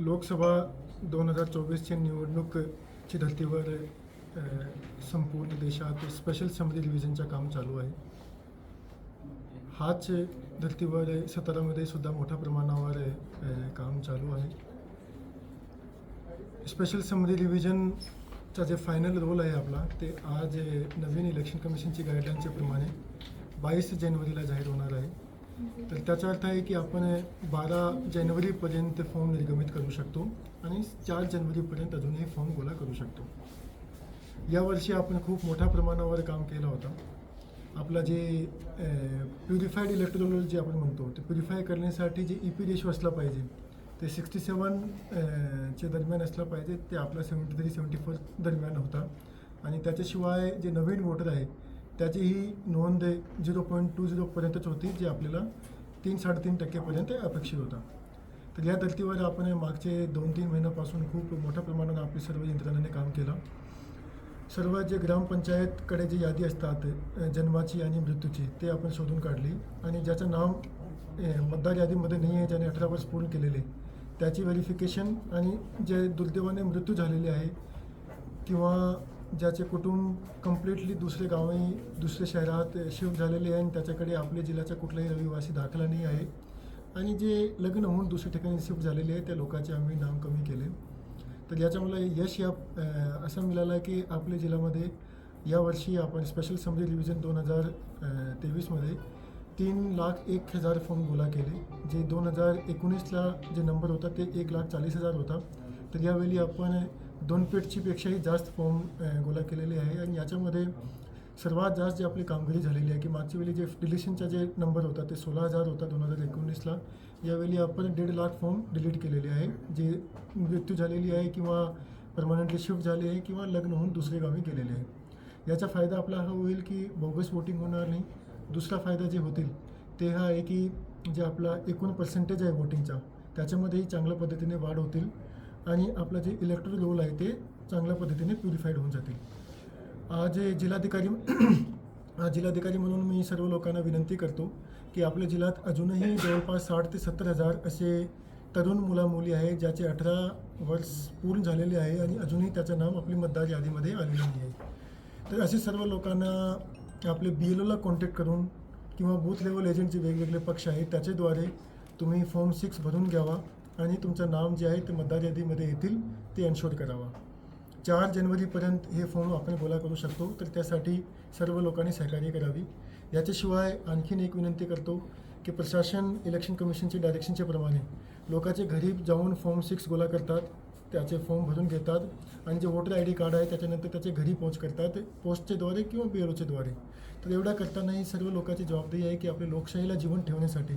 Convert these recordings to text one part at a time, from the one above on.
लोकसभा दोन हजार चोवीसच्या निवडणूकची धर्तीवर संपूर्ण देशात स्पेशल समिती डिव्हिजनचं काम चालू आहे. हाच धर्तीवर सतारामध्ये सुद्धा मोठ्या प्रमाणावर काम चालू आहे. स्पेशल समिती डिव्हिजनचा जे फायनल रोल आहे आपला ते आज नवीन इलेक्शन कमिशनची गाईडलाईनच्या प्रमाणे बावीस जानेवारीला जाहीर होणार आहे. तर त्याचा अर्थ आहे की आपण बारा जानेवारीपर्यंत फॉर्म निर्गमित करू शकतो आणि चार जानेवारीपर्यंत अजूनही फॉर्म गोळा करू शकतो. यावर्षी आपण खूप मोठ्या प्रमाणावर काम केलं होतं. आपला जे प्युरिफाईड इलेक्ट्रोल जे आपण म्हणतो ते प्युरिफाय करण्यासाठी जे ई पी रेशो असला पाहिजे ते सिक्स्टी सेवन च्या दरम्यान असला पाहिजे ते आपला सेवन्टी थ्री सेवन्टी फोर दरम्यान होता. आणि त्याच्याशिवाय जे नवीन वोटर त्याची ही नोंद झिरो पॉईंट टू झिरोपर्यंतच होती जी आपल्याला तीन साडेतीन टक्केपर्यंत अपेक्षित होता. तर या धर्तीवर आपण मागचे दोन तीन महिन्यापासून खूप मोठ्या प्रमाणात आपली सर्व यंत्रणाने काम केलं. सर्व जे ग्रामपंचायतकडे जी यादी असतात जन्माची आणि मृत्यूची ते आपण शोधून काढली. आणि ज्याचं नाव मतदार यादीमध्ये नाही आहे ज्याने अठरा वर्ष पूर्ण केलेले त्याची व्हेरिफिकेशन आणि जे दुर्दैवाने मृत्यू झालेले आहे किंवा ज्याचे कुटुंब कम्प्लिटली दुसरे गावी दुसऱ्या शहरात शिफ्ट झालेले आहे आणि त्याच्याकडे आपल्या जिल्ह्याचा कुठलाही रहिवासी दाखला नाही आहे. आणि जे लग्न होऊन दुसऱ्या ठिकाणी शिफ्ट झालेले आहे त्या लोकांचे आम्ही नाम कमी केले. तर याच्यामुळे यश या असं मिळालं की आपल्या जिल्ह्यामध्ये यावर्षी आपण स्पेशल समरी डिव्हिजन दोन हजार तेवीसमध्ये तीन लाख एक हजार फॉर्म गोळा केले. जे दोन हजार एकोणीसला जे नंबर होता ते एक लाख चाळीस हजार होता. तर यावेळी आपण दोन पेटची पेक्षाही जास्त फॉर्म गोळा केलेले आहे. आणि याच्यामध्ये सर्वात जास्त जी आपली कामगिरी झालेली आहे की मागच्या वेळी जे डिलिशनचा जे नंबर होता ते सोळा हजार होता दोन हजार एकोणीसला. यावेळी आपण दीड लाख फॉर्म डिलीट केलेले आहे. जे मृत्यू झालेली आहे किंवा परमनंटली शिफ्ट झाले आहे किंवा लग्न होऊन दुसरे गावी गेलेले आहे. याचा फायदा आपला हा होईल की बोगस वोटिंग होणार नाही. दुसरा फायदा जे होतील ते हा आहे की जे आपला एकूण पर्सेंटेज आहे वोटिंगचा त्याच्यामध्येही चांगल्या पद्धतीने वाढ होतील. आणि आपलं जे इलेक्ट्रॉनिक रोल आहे ते चांगल्या पद्धतीने प्युरिफाईड होऊन जातील आज जिल्हाधिकारी जिल्हाधिकारी म्हणून मी सर्व लोकांना विनंती करतो की आपल्या जिल्ह्यात अजूनही जवळपास साठ ते सत्तर हजार असे तरुण मुलामुली आहे ज्याचे अठरा वर्ष पूर्ण झालेले आहे आणि अजूनही त्याचं नाव आपली मतदार यादीमध्ये आलेलं नाही आहे. तर असे सर्व लोकांना आपले बी एल ओला कॉन्टॅक्ट करून किंवा बूथ लेवल एजंट जे वेगवेगळे पक्ष आहेत त्याच्याद्वारे तुम्ही फॉर्म सिक्स भरून घ्यावा. आणि तुमचं नाव जे आहे ते मतदार यादीमध्ये येतील ते एन्शोर करावा. चार जानेवारीपर्यंत हे फॉर्म आपण गोळा करू शकतो तर त्यासाठी सर्व लोकांनी सहकार्य करावी. याच्याशिवाय आणखीन एक विनंती करतो की प्रशासन इलेक्शन कमिशनचे डायरेक्शनच्या प्रमाणे लोकांचे घरी जाऊन फॉर्म सिक्स गोळा करतात त्याचे फॉर्म भरून घेतात आणि जे वोटर आय डी कार्ड आहे त्याच्यानंतर त्याचे घरी पोच करतात पोस्टच्याद्वारे किंवा बी एलद्वारे. तर एवढा करतानाही सर्व लोकांची जबाबदारी आहे की आपल्या लोकशाहीला जीवन ठेवण्यासाठी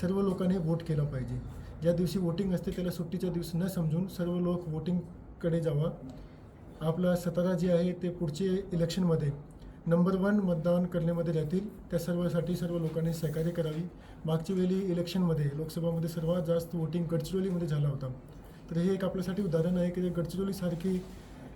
सर्व लोकांनी वोट केला पाहिजे. ज्या दिवशी वोटिंग असते त्याला सुट्टीच्या दिवस न समजून सर्व लोक वोटिंगकडे जावा. आपला सतारा जे आहे ते पुढचे इलेक्शनमध्ये नंबर वन मतदान करण्यामध्ये राहतील. त्या सर्वासाठी सर्व लोकांनी सहकार्य करावी. मागच्या वेळी इलेक्शनमध्ये लोकसभामध्ये सर्वात जास्त वोटिंग गडचिरोलीमध्ये झाला होता. तर हे एक आपल्यासाठी उदाहरण आहे की जे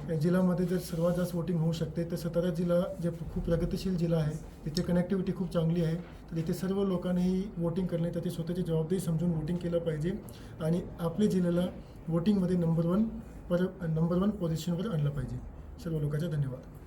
या जिल्ह्यामध्ये जर सर्वात जास्त वोटिंग होऊ शकते तर सातारा जिल्हा जे खूप प्रगतिशील जिल्हा आहे तिथे कनेक्टिव्हिटी खूप चांगली आहे तर इथे सर्व लोकांनीही वोटिंग करणे त्याची स्वतःची जबाबदारी समजून वोटिंग केलं पाहिजे आणि आपल्या जिल्ह्याला वोटिंगमध्ये नंबर वन पर नंबर वन पोझिशनवर आणलं पाहिजे. सर्व लोकांचा धन्यवाद.